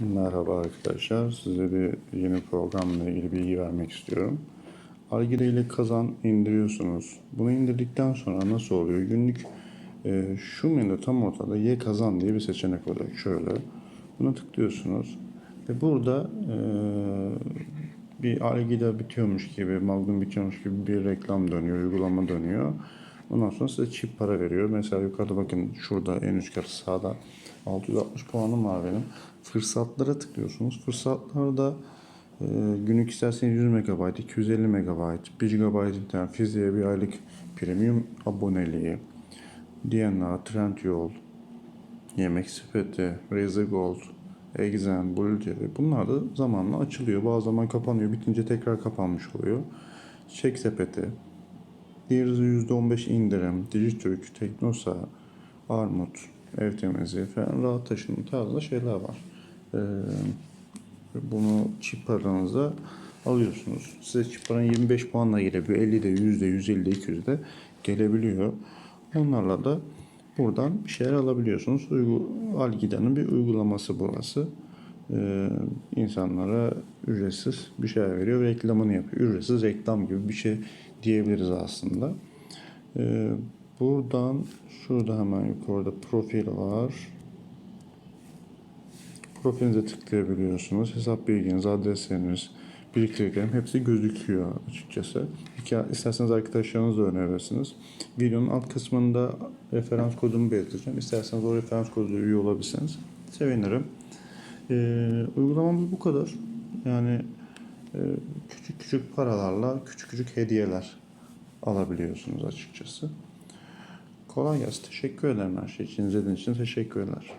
Merhaba arkadaşlar. Size bir yeni programla ilgili bilgi vermek istiyorum. Algida ile kazan indiriyorsunuz. Bunu indirdikten sonra nasıl oluyor? Günlük e, şu menüde tam ortada y kazan diye bir seçenek olacak. Şöyle. Buna tıklıyorsunuz. Ve burada e, bir Algida bitiyormuş gibi, Magnum bitiyormuş gibi bir reklam dönüyor, uygulama dönüyor. Ondan sonra size çip para veriyor. Mesela yukarıda bakın şurada en üst kat sağda 660 puanım var benim. Fırsatlara tıklıyorsunuz. Fırsatlarda e, günlük isterseniz 100 MB, 250 MB, 1 GB internet, fiziğe bir aylık premium aboneliği, DNA, Trendyol, Yemek Sepeti, Razer Gold, Exen, Blue TV bunlar da zamanla açılıyor. Bazı zaman kapanıyor. Bitince tekrar kapanmış oluyor. Çek Sepeti, Diğeri %15 indirim, Dijitürk, Teknosa, Armut, ev temizliği falan rahat taşınma tarzında şeyler var. Ee, bunu çip paranıza alıyorsunuz. Size çip paran 25 puanla gelebiliyor. 50'de, 100'de, 150'de, 200'de gelebiliyor. Onlarla da buradan bir şeyler alabiliyorsunuz. Uygu, Algida'nın bir uygulaması burası. Ee, insanlara ücretsiz bir şey veriyor ve reklamını yapıyor. Ücretsiz reklam gibi bir şey diyebiliriz aslında. Ee, buradan şurada hemen yukarıda profil var. Profilinize tıklayabiliyorsunuz. Hesap bilginiz, adresleriniz, biriktirdiklerim hepsi gözüküyor açıkçası. İsterseniz arkadaşlarınızla önerebilirsiniz. Videonun alt kısmında referans kodumu belirteceğim. İsterseniz o referans koduyla üye olabilirsiniz. Sevinirim. Ee, uygulamamız bu kadar. Yani küçük küçük paralarla küçük küçük hediyeler alabiliyorsunuz açıkçası. Kolay gelsin. Teşekkür ederim her şey için. İzlediğiniz için teşekkürler.